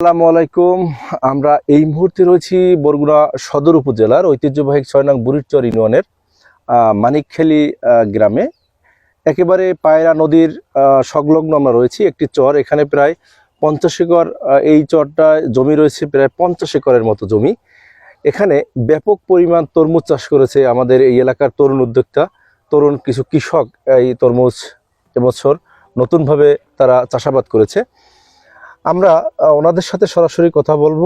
আসসালামু আলাইকুম। আমরা এই মুহূর্তে রয়েছি বরগুনা সদর উপজেলার ঐতিহ্যবাহী ছয় নং বুড়িরচর ইউনিয়নের মানিকখেলি গ্রামে। একেবারে পায়রা নদীর সংলগ্ন আমরা রয়েছি একটি চর। এখানে প্রায় পঞ্চাশ একর এই চরটা জমি রয়েছে, প্রায় পঞ্চাশ একরের মতো জমি। এখানে ব্যাপক পরিমাণ তরমুজ চাষ করেছে আমাদের এই এলাকার তরুণ উদ্যোক্তা, তরুণ কিছু কৃষক এই তরমুজ এবছর নতুনভাবে তারা চাষাবাদ করেছে। আমরা ওনাদের সাথে সরাসরি কথা বলব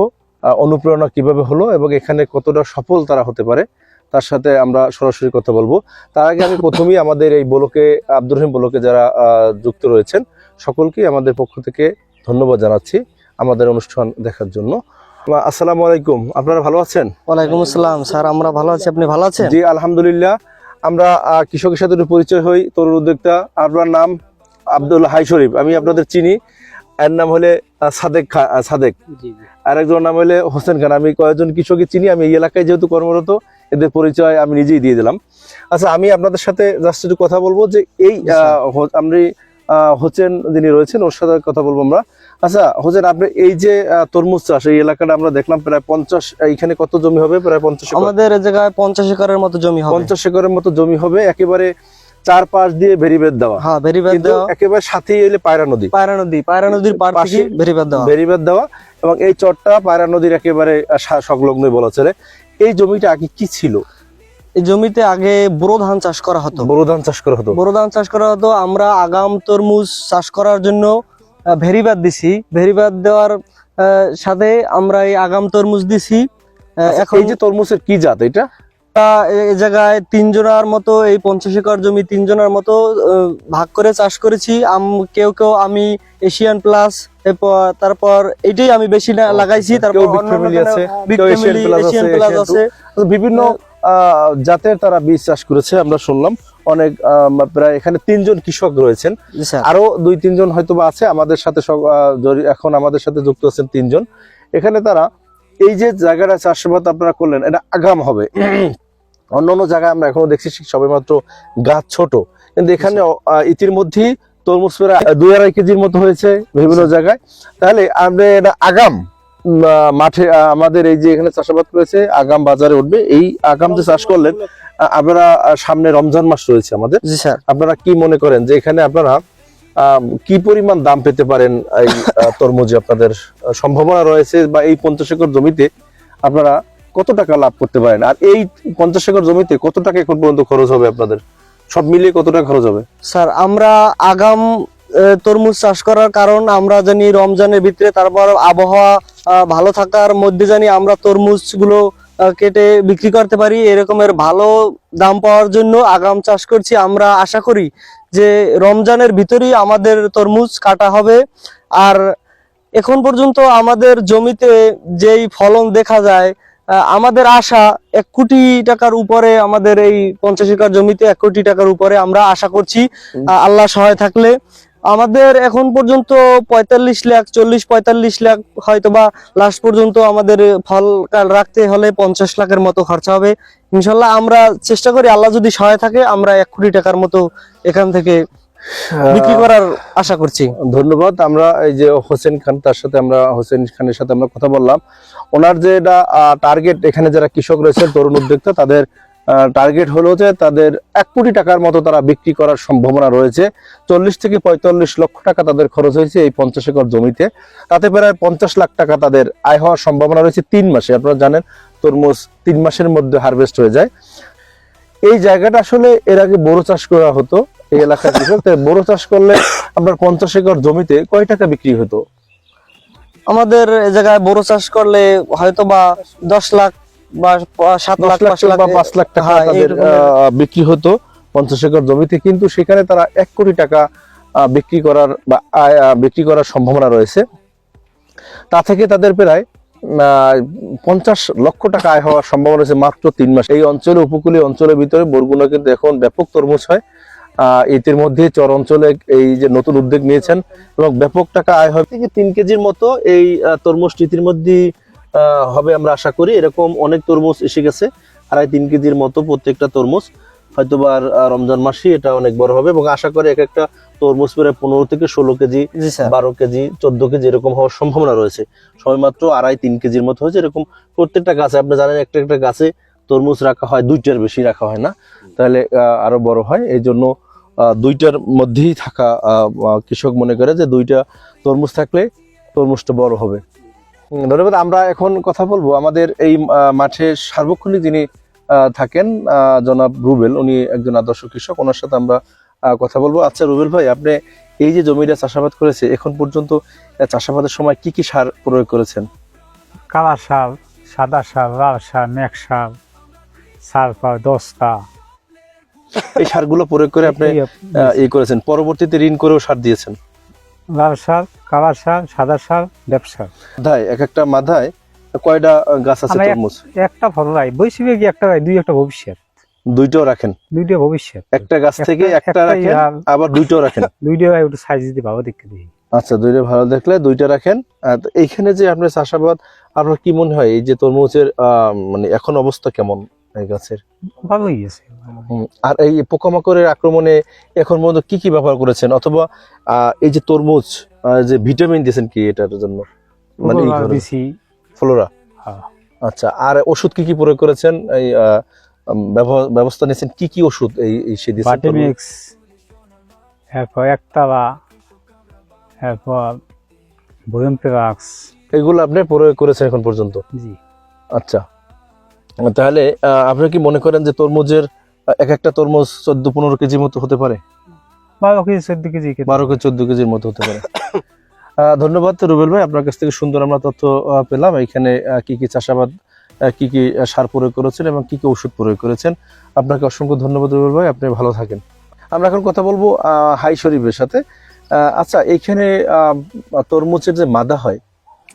অনুপ্রেরণা কীভাবে হলো এবং এখানে কতটা সফল তারা হতে পারে তার সাথে আমরা সরাসরি কথা বলব। তার আগে আমি প্রথমেই আমাদের এই বলকে আব্দুর রহিম বলকে যারা যুক্ত রয়েছেন সকলকেই আমাদের পক্ষ থেকে ধন্যবাদ জানাচ্ছি আমাদের অনুষ্ঠান দেখার জন্য। আসসালামু আলাইকুম। আপনারা ভালো আছেন? ওয়ালাইকুম আসসালাম। স্যার আমরা ভালো আছি। আপনি ভালো আছেন? জি আলহামদুলিল্লাহ। আমরা কৃষকের সাথে পরিচয় হই তরুণ উদ্যোক্তা। আপনার নাম? আব্দুল হাই শরীফ। আমি আপনাদের চিনি। এর নাম হলে সাদেক খা সাদেক। আরেকজনের নাম হলে হোসেন খান। আমি কয়েকজন কৃষকই চিনি আমি এই এলাকায় যেহেতু কর্মরত এদের পরিচয় আমি নিজেই দিয়ে দিলাম। আচ্ছা আমি আপনাদের সাথে জাস্ট একটু কথা বলব যে এই আপনি হোসেন যিনি রয়েছেন ওর সাথে কথা বলব আমরা। আচ্ছা হোসেন আপনি এই যে তরমুজ চাষ এই এলাকাটা আমরা দেখলাম প্রায় পঞ্চাশ এইখানে কত জমি হবে? প্রায় পঞ্চাশ আমাদের জায়গায় পঞ্চাশ একরের মতো জমি হবে। পঞ্চাশ একরের মতো জমি হবে। একেবারে চার পাশ দিয়ে ভেরিবেদ দেওয়া। হ্যাঁ ভেরিবাদ দেওয়া। একেবারে সাথেই এলে পায়রা নদী। পায়রা নদী পায়রা নদীর পার থেকে পাশে- ভেরিবাদ দেওয়া। ভেরিবেদ দেওয়া এবং এই চরটা পায়রা নদীর একেবারে সংলগ্নই বলা চলে। এই জমিটা আগে কি ছিল? এই জমিতে আগে বোরো ধান চাষ করা হতো। বোরো ধান চাষ করা হতো। বোরো ধান চাষ করা হতো। আমরা আগাম তরমুজ চাষ করার জন্য ভেরিবাদ দিছি। ভেরিবাদ দেওয়ার সাথে আমরা এই আগাম তরমুজ দিছি। আচ্ছা, এখন এই যে তরমুজের কি জাত এটা? এই জায়গায় তিনজনের মতো এই পঞ্চাশ একর জমি তিনজনের মতো ভাগ করে চাষ করেছি। আম কেউ কেউ আমি এশিয়ান প্লাস এরপর তারপর এটাই আমি বেশি না লাগাইছি। তারপর এশিয়ান প্লাস আছে? টু। বিভিন্ন আহ, জাতের তারা বীজ চাষ করেছে আমরা শুনলাম। অনেক প্রায় এখানে তিনজন কৃষক রয়েছেন। আরও দুই তিনজন হয়তো বা আছে আমাদের সাথে এখন আমাদের সাথে যুক্ত আছেন তিনজন। এখানে তারা এই যে জায়গাটা চাষাবাদ আপনারা করলেন এটা আগাম হবে। অন্য অন্য জায়গায় আমরা এখনও দেখছি সবে মাত্র গাছ ছোট। কিন্তু এখানে আহ, ইতিমধ্যেই তরমুজ প্রায় দুই আড়াই কেজির মতো হয়েছে বিভিন্ন জায়গায়। তাহলে আমরা এটা আগাম মাঠে আমাদের এই যে এখানে চাষাবাদ করেছে আগাম বাজারে উঠবে। এই আগাম যে চাষ করলেন আপনারা সামনে রমজান মাস রয়েছে আমাদের। জি স্যার। আপনারা কি মনে করেন যে এখানে আপনারা কি পরিমাণ দাম পেতে পারেন এই তরমুজে আপনাদের সম্ভাবনা রয়েছে বা এই পঞ্চাশ একর জমিতে আপনারা কত টাকা লাভ করতে পারেন? আর এই পঞ্চাশ একর জমিতে কত টাকা এখন পর্যন্ত খরচ হবে আপনাদের? সব মিলিয়ে কত টাকা খরচ হবে? স্যার, আমরা আগাম তরমুজ চাষ করার কারণ আমরা জানি রমজানের ভিতরে তারপর আবহাওয়া ভালো থাকার মধ্যে জানি আমরা তরমুজগুলো কেটে বিক্রি করতে পারি। এরকমের ভালো দাম পাওয়ার জন্য আগাম চাষ করছি। আমরা আশা করি যে রমজানের ভিতরেই আমাদের তরমুজ কাটা হবে। আর এখন পর্যন্ত আমাদের জমিতে যেই ফলন দেখা যায় আমাদের আশা এক কোটি টাকার উপরে আমাদের এই পঞ্চাশ একর জমিতে এক কোটি টাকার উপরে আমরা আশা করছি আল্লাহ সহায় থাকলে। আমাদের এখন পর্যন্ত পঁয়তাল্লিশ লাখ চল্লিশ পঁয়তাল্লিশ লাখ হয়তো বা লাস্ট পর্যন্ত আমাদের ফল রাখতে হলে পঞ্চাশ লাখের মতো খরচা হবে। ইনশাল্লাহ আমরা চেষ্টা করি আল্লাহ যদি সহায় থাকে আমরা এক কোটি টাকার মতো এখান থেকে বিক্রি করার আশা করছি। ধন্যবাদ। আমরা এই যে হোসেন খান তার সাথে আমরা হোসেন খানের সাথে আমরা কথা বললাম। ওনার যেটা টার্গেট এখানে যারা কৃষক রয়েছেন তরুণ উদ্যোক্তা তাদের টার্গেট হলো যে তাদের এক কোটি টাকার মতো তারা বিক্রি করার সম্ভাবনা রয়েছে। চল্লিশ থেকে পঁয়তাল্লিশ লক্ষ টাকা তাদের খরচ হয়েছে এই পঞ্চাশ একর জমিতে। তাতে প্রায় পঞ্চাশ লাখ টাকা তাদের আয় হওয়ার সম্ভাবনা রয়েছে তিন মাসে। আপনারা জানেন তরমুজ তিন মাসের মধ্যে হারভেস্ট হয়ে যায়। এই জায়গাটা আসলে এর আগে বড় চাষ করা হতো। এই এলাকার কৃষক তাই বড় চাষ করলে আপনার পঞ্চাশ একর জমিতে কয় টাকা বিক্রি হতো? আমাদের এ জায়গায় বড় চাষ করলে হয়তো বা দশ লাখ বা সাত লাখ বা পাঁচ লাখ টাকা হ্যাঁ, তাদের বিক্রি হতো পঞ্চাশ একর জমিতে কিন্তু সেখানে তারা এক কোটি টাকা বিক্রি করার বা আয় বিক্রি করার সম্ভাবনা রয়েছে। তা থেকে তাদের প্রায় আহ, পঞ্চাশ লক্ষ টাকা আয় হওয়ার সম্ভাবনা রয়েছে মাত্র তিন মাস। এই অঞ্চলে উপকূলীয় অঞ্চলের ভিতরে বরগুনা কিন্তু এখন ব্যাপক তরমুজ হয়। এটির মধ্যে চর অঞ্চলে এই যে নতুন উদ্যোগ নিয়েছেন এবং ব্যাপক টাকা আয় হবে। থেকে তিন কেজির মতো এই আহ, তরমুজটি ইতিমধ্যেই আহ, হবে আমরা আশা করি। এরকম অনেক তরমুজ এসে গেছে আড়াই তিন কেজির মতো প্রত্যেকটা তরমুজ। হয়তো বা রমজান মাসে এটা অনেক বড় হবে এবং আশা করি এক একটা তরমুজ প্রায় পনেরো থেকে ষোলো কেজি বারো কেজি চোদ্দ কেজি এরকম হওয়ার সম্ভাবনা রয়েছে। সবেমাত্র আড়াই তিন কেজির মতো হয়েছে। এরকম প্রত্যেকটা গাছে আপনি জানেন একটা একটা গাছে তরমুজ রাখা হয় দুইটার বেশি রাখা হয় না। তাহলে আরও বড় হয়। এই জন্য দুইটার মধ্যেই থাকা কৃষক মনে করে যে দুইটা তরমুজ থাকলে তরমুজটা বড় হবে। ধন্যবাদ। আমরা এখন কথা বলব আমাদের এই মাঠে সার্বক্ষণিক যিনি থাকেন জনাব রুবেল, উনি একজন আদর্শ কৃষক। ওনার সাথে আমরা কথা বলব। আচ্ছা রুবেল ভাই, আপনি এই যে জমিটা চাষাবাদ করেছে, এখন পর্যন্ত চাষাবাদের সময় কি কি সার প্রয়োগ করেছেন? কালা শাল সাদা শাল, লাল শাল মেঘ শাল সার পাওয়া দশটা এই সারগুলো প্রয়োগ করে আপনি ই করেছেন। পরবর্তীতে ঋণ করেও সার দিয়েছেন। লাল শাল কালা শাল সাদা শাল ব্যবসা মাথায় এক একটা মাথায় কয়টা গাছ আছে আমার তরমুজ? একটা ফল রাই বৈশিবেগি একটা রাই দুই একটা ভবিষ্যৎ। দুইটাও রাখেন? দুইটা ভবিষ্যৎ। একটা গাছ থেকে একটা রাখেন আবার দুইটাও রাখেন? দুইটা ওটা সাইজ দিতে বাবা দেখতে দিই আচ্ছা দুইটা ভালো দেখলে দুইটা রাখেন। আর এইখানে যে আপনার চাষাবাদ আপনার কি মনে হয়? এই যে তরমুজের আহ, মানে এখন অবস্থা কেমন এই গাছের? ভালো গেছে হুম, আর এই পোকামাকড়ের আক্রমণে এখন পর্যন্ত কি কি ব্যবহার করেছেন? অথবা এই যে তরমুজ যে ভিটামিন দিয়েছেন কি এটার জন্য? মানে ফ্লোরা হ্যাঁ। আচ্ছা আর ওষুধ কি কি প্রয়োগ করেছেন? এই ব্যবস্থা নিয়েছেন কি কি ওষুধ এই সে? এরপর একতলা এরপর এগুলো আপনি প্রয়োগ করেছেন এখন পর্যন্ত? জি। আচ্ছা। তাহলে আপনি কি মনে করেন যে তরমুজের এক একটা তরমুজ চোদ্দ পনেরো কেজির মতো হতে পারে। বারো কেজি চোদ্দ কেজি বারো কেজি চোদ্দ কেজির মতো হতে পারে। ধন্যবাদ রুবেল ভাই আপনার কাছ থেকে সুন্দর আমরা তথ্য পেলাম। এখানে কি কি চাষাবাদ কি কি সার প্রয়োগ করেছেন এবং কি কি ওষুধ প্রয়োগ করেছেন। আপনাকে অসংখ্য ধন্যবাদ রুবেল ভাই আপনি ভালো থাকেন। আমরা এখন কথা বলব হাই শরীফের সাথে। আচ্ছা এখানে তরমুজের যে মাদা হয়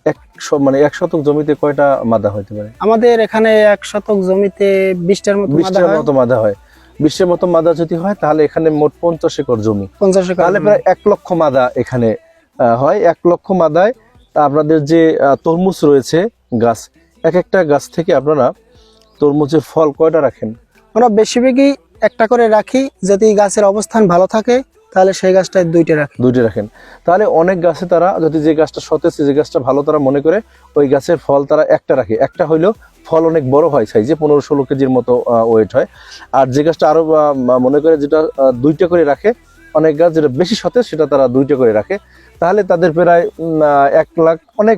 এক শ- মানে এক শতক জমিতে কয়টা মাদা হইতে পারে? আমাদের এখানে এক শতক জমিতে বিশটার মতো বিশটার মতো মাদা হয়। বিশের মতো মাদা যদি হয় তাহলে এখানে মোট পঞ্চাশ একর জমি। পঞ্চাশ একর তাহলে প্রায় এক লক্ষ মাদা এখানে হয়। এক লক্ষ মাদায় আপনাদের যে তরমুজ রয়েছে গাছ এক একটা গাছ থেকে আপনারা তরমুজের ফল কয়টা রাখেন? আমরা বেশিরভাগই একটা করে রাখি যদি গাছের অবস্থান ভালো থাকে তাহলে সেই গাছটায় দুইটা রাখি দুইটা রাখেন। তাহলে অনেক গাছে তারা যদি যে গাছটা সতেজ যে গাছটা ভালো তারা মনে করে ওই গাছের ফল তারা একটা রাখে। একটা হইলেও ফল অনেক বড় হয় সাইজে পনেরো ষোলো কেজির মতো ওয়েট হয়। আর যে গাছটা আরও মনে করে যেটা দুইটা করে রাখে অনেক গাছ যেটা বেশি সতেজ সেটা তারা দুইটা করে রাখে। তাহলে তাদের প্রায় এক লাখ অনেক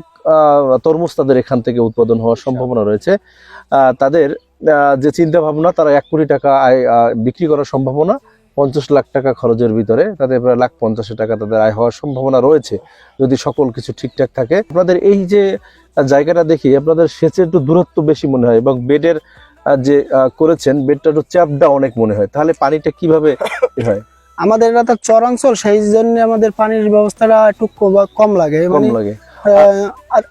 তরমুজ তাদের এখান থেকে উৎপাদন হওয়ার সম্ভাবনা রয়েছে। তাদের যে চিন্তা ভাবনা তারা এক কোটি টাকা আয় বিক্রি করার সম্ভাবনা পঞ্চাশ লাখ টাকা খরচের ভিতরে তাদের প্রায় লাখ পঞ্চাশে টাকা তাদের আয় হওয়ার সম্ভাবনা রয়েছে যদি সকল কিছু ঠিকঠাক থাকে। আপনাদের এই যে জায়গাটা দেখি আপনাদের সেচের একটু দূরত্ব বেশি মনে হয় এবং বেডের যে করেছেন বেডটা একটু চাপডা অনেক মনে হয়। তাহলে পানিটা কীভাবে হয়? আমাদের এটা তো চরাঞ্চল সেই জন্য আমাদের পানির ব্যবস্থাটা একটু কম- লাগে। কম মানে লাগে।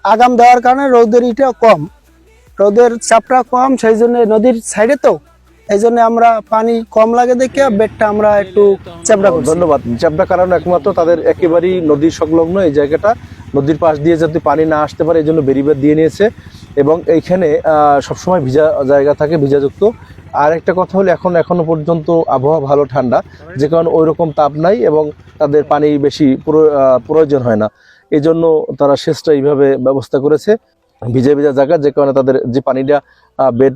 আগাম দেওয়ার কারণে রোদের ইটা কম। রোদের চাপটা কম সেই জন্য নদীর সাইডে তো এই জন্য আমরা পানি কম লাগে দেখে বেডটা আমরা একটু চাপড়া করছি। ধন্যবাদ। চাপডা কারণ একমাত্র তাদের একেবারেই নদীর সংলগ্ন এই জায়গাটা। নদীর পাশ দিয়ে যাতে পানি না আসতে পারে এই জন্য বেরিবেদ দিয়ে নিয়েছে। এবং এইখানে সবসময় ভিজা জায়গা থাকে ভিজাযুক্ত। আর একটা কথা হলো এখন এখনও পর্যন্ত আবহাওয়া ভালো ঠান্ডা। যে কারণে ওই রকম তাপ নাই এবং তাদের পানি বেশি প্রয়োজন হয় না। এই জন্য তারা সেচটা এইভাবে ব্যবস্থা করেছে। ভিজা ভিজা জায়গা, যে কারণে তাদের যে পানিটা বেড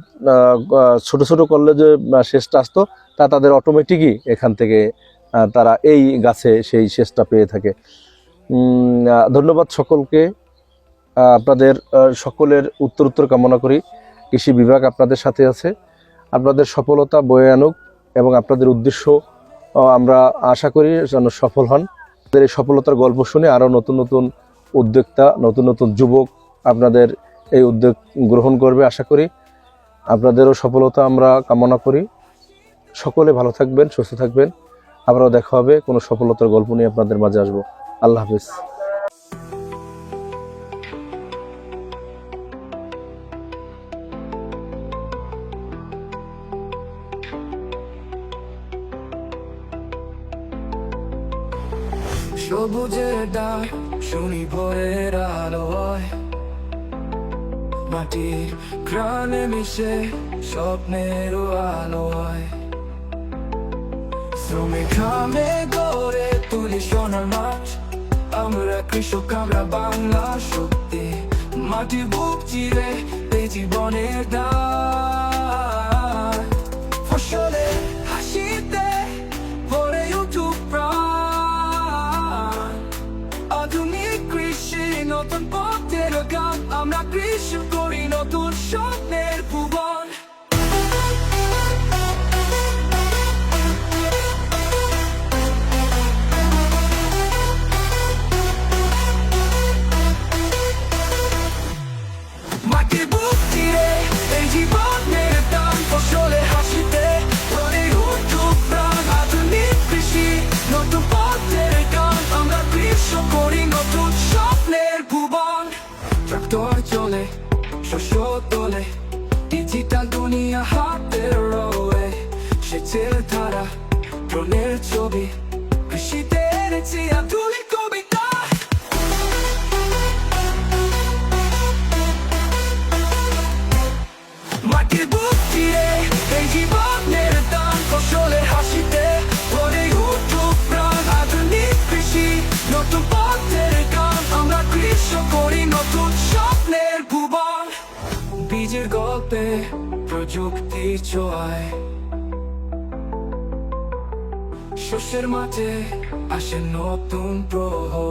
ছোট ছোট করলে যে শেষটা আসতো, তা তাদের অটোমেটিকই এখান থেকে তারা এই গাছে সেই শেষটা পেয়ে থাকে। ধন্যবাদ সকলকে। আপনাদের সকলের উত্তর উত্তর কামনা করি। কৃষি বিভাগ আপনাদের সাথে আছে। আপনাদের সফলতা বয়ে আনুক এবং আপনাদের উদ্দেশ্য আমরা আশা করি যেন সফল হন। আপনাদের এই সফলতার গল্প শুনে আরও নতুন নতুন উদ্যোক্তা, নতুন নতুন যুবক আপনাদের এই উদ্যোগ গ্রহণ করবে, আশা করি। আপনাদেরও সফলতা আমরা কামনা করি। সকলে ভালো থাকবেন, সুস্থ থাকবেন। আবারও দেখা হবে, কোনো সফলতার গল্প নিয়ে আপনাদের মাঝে আসব। আল্লাহ হাফিজ। সবুজের ডাক শুনি ভোরের আলোয়। মাটির প্রাণে মিশে স্বপ্নের গড়ে তুলি সোনার মাঠ। আমরা কৃষক, আমরা বাংলা শক্তি। মাটি বুক চিরে এই জীবনের ফসলে, হাসিতে ভরে ইউটিউব প্রাণ। আধুনিক কৃষি নতুন পথের গান। আমরা কৃষি করি নতুন স্বপ্নের ভুবন মাটির বুক চিরে এই জীবনের প্রাণ আধুনিক কৃষি নতুন পথের গান আমরা করি নতুন স্বপ্নের ভুবন ট্রাক্টর চলে শস্য তোলে ডিজিটাল দুনিয়া রোয়ে ধারা ড্রোনের ছবি এনেছি হাসিতে আধুনিক কৃষি, নতুন পথের গান আমরা করি, নতুন ভুবন গল্পে প্রযুক্তি ছোঁয়ায়। শস্যের মাঠে আসে নতুন প্রহর।